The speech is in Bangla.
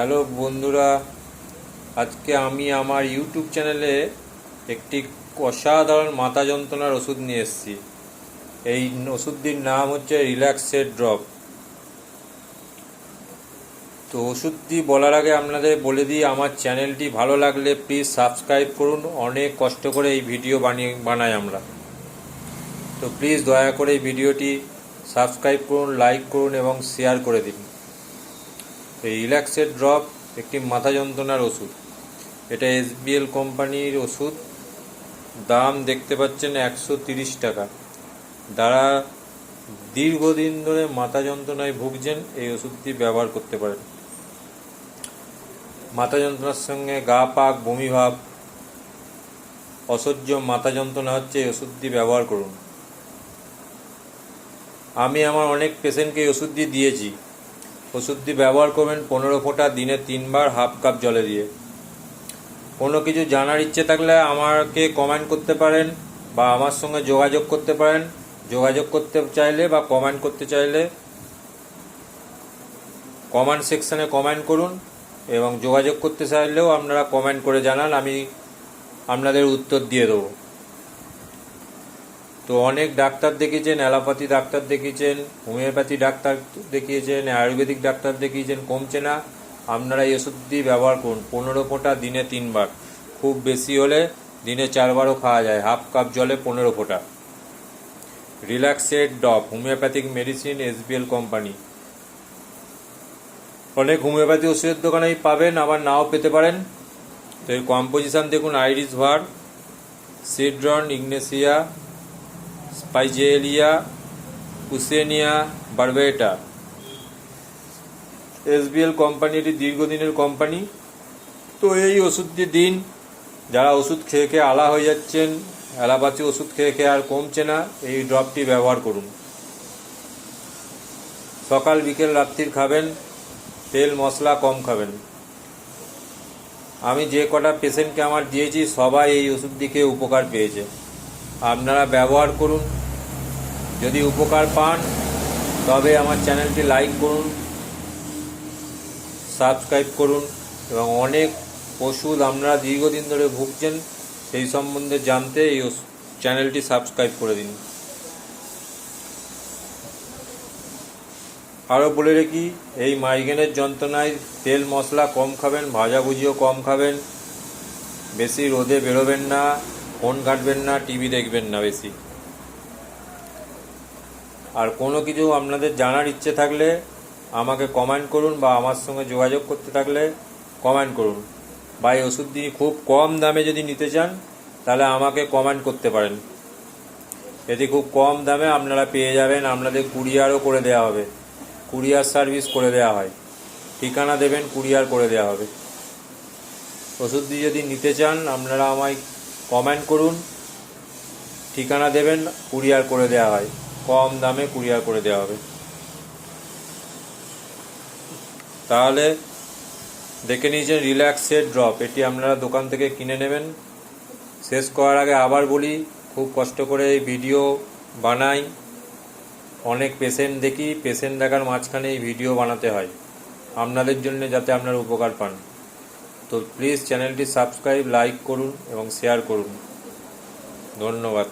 হ্যালো বন্ধুরা, আজকে আমি আমার ইউটিউব চ্যানেলে একটি অসাধারণ মাথা যন্ত্রণার ওষুধ নিয়ে এসেছি। এই ওষুধটির নাম হচ্ছে রিল্যাক্সের ড্রপ। তো ওষুধটি বলার আগে আপনাদের বলে দিই, আমার চ্যানেলটি ভালো লাগলে প্লিজ সাবস্ক্রাইব করুন। অনেক কষ্ট করে এই ভিডিও বানিয়ে, বানাই আমরা। তো প্লিজ দয়া করে এই ভিডিওটি সাবস্ক্রাইব করুন, লাইক করুন এবং শেয়ার করে দিন। এই রিল্যাক্সের ড্রপ একটি মাথা যন্ত্রণার ওষুধ। এটা এসবিএল কোম্পানির ওষুধ। দাম দেখতে পাচ্ছেন একশো তিরিশ টাকা। যারা দীর্ঘদিন ধরে মাথা যন্ত্রণায় ভুগছেন, এই ওষুধটি ব্যবহার করতে পারেন। মাথা যন্ত্রণার সঙ্গে গা, পাক বমি ভাব অসহ্য মাথা যন্ত্রণা হচ্ছে, এই ওষুধটি ব্যবহার করুন। আমি আমার অনেক পেশেন্টকে এই ওষুধটি দিয়েছি। ওষুধটি ব্যবহার করবেন পনেরো ফোঁটা দিনে তিনবার হাফ কাপ জলে দিয়ে। কোনো কিছু জানার ইচ্ছে থাকলে আমাকে কমেন্ট করতে পারেন বা আমার সঙ্গে যোগাযোগ করতে পারেন। যোগাযোগ করতে চাইলে বা কমেন্ট করতে চাইলে কমেন্ট সেকশানে কমেন্ট করুন এবং যোগাযোগ করতে চাইলেও আপনারা কমেন্ট করে জানান, আমি আপনাদের উত্তর দিয়ে দেবো। তো অনেক ডাক্তার দেখিয়েছেন, অ্যালোপ্যাথি ডাক্তার দেখিয়েছেন, হোমিওপ্যাথি ডাক্তার দেখিয়েছেন, আয়ুর্বেদিক ডাক্তার দেখিয়েছেন, কমছে না। আপনারা এই ওষুধটি ব্যবহার করুন। পনেরো ফোঁটা দিনে তিনবার। খুব বেশি হলে দিনে চারবারও খাওয়া যায়। হাফ কাপ জলে পনেরো ফোঁটা। Relaxed drop homeopathic medicine, SBL company. অনেক হোমিওপ্যাথি ওষুধের দোকানেই পাবেন, আবার নাও পেতে পারেন। তো এর কম্পোজিশান দেখুন আইরিস ভার, cedron, ignatia spigelia usnea, বারবেটা। SBL company এটি দীর্ঘদিনের কোম্পানি। তো এই ওষুধটি দিন। যারা ওষুধ খেয়ে খেয়ে আলা হয়ে যাচ্ছেন অ্যালাপাতি ওষুধ খেয়ে খেয়ে আর কমছে না, এই ড্রপটি ব্যবহার করুন। সকাল, বিকেল রাত্রির খাবেন, তেল, মশলা কম খাবেন। আমি যে কটা পেশেন্টকে আমার দিয়েছি, সবাই এই ওষুধটি খেয়ে উপকার পেয়েছে। আপনারা ব্যবহার করুন। যদি উপকার পান, তবে আমার চ্যানেলটি লাইক করুন, সাবস্ক্রাইব করুন এবং অনেক ওষুধ আপনারা দীর্ঘদিন ধরে ভুগছেন, সেই সম্বন্ধে জানতে এই চ্যানেলটি সাবস্ক্রাইব করে দিন। আরও বলে রাখি, এই মাইগ্রেনের যন্ত্রণায় তেল মশলা কম খাবেন, ভাজাভুজিও কম খাবেন, বেশি রোদে বেরোবেন না। ফোন ঘাটবেন না, টিভি দেখবেন না বেশি। আর কোনো কিছু আপনাদের জানার ইচ্ছে থাকলে আমাকে কমেন্ট করুন বা আমার সঙ্গে যোগাযোগ করতে থাকলে কমেন্ট করুন। বা এই ওষুধটি খুব কম দামে যদি নিতে চান, তাহলে আমাকে কমেন্ট করতে পারেন। এটি খুব কম দামে আপনারা পেয়ে যাবেন, আপনাদের কুরিয়ারও করে দেওয়া হবে। কুরিয়ার সার্ভিস করে দেওয়া হয়। ঠিকানা দেবেন, কুরিয়ার করে দেওয়া হবে। ওষুধটি যদি নিতে চান, আপনারা আমায় কমেন্ট করুন। ঠিকানা দেবেন, কুরিয়ার করে দেওয়া হয়। কম দামে কুরিয়ার করে দেওয়া হবে। তাহলে দেখে নিয়েছেন রিল্যাক্সের ড্রপ। এটি আপনারা দোকান থেকে কিনে নেবেন। শেষ করার আগে আবার বলি, খুব কষ্ট করে এই ভিডিও বানাই। অনেক পেশেন্ট দেখি পেশেন্ট দেখার মাঝখানে এই ভিডিও বানাতে হয়। আপনাদের জন্য যাতে আপনারা উপকার পান। তো প্লিজ চ্যানেলটি সাবস্ক্রাইব লাইক করুন এবং শেয়ার করুন। ধন্যবাদ।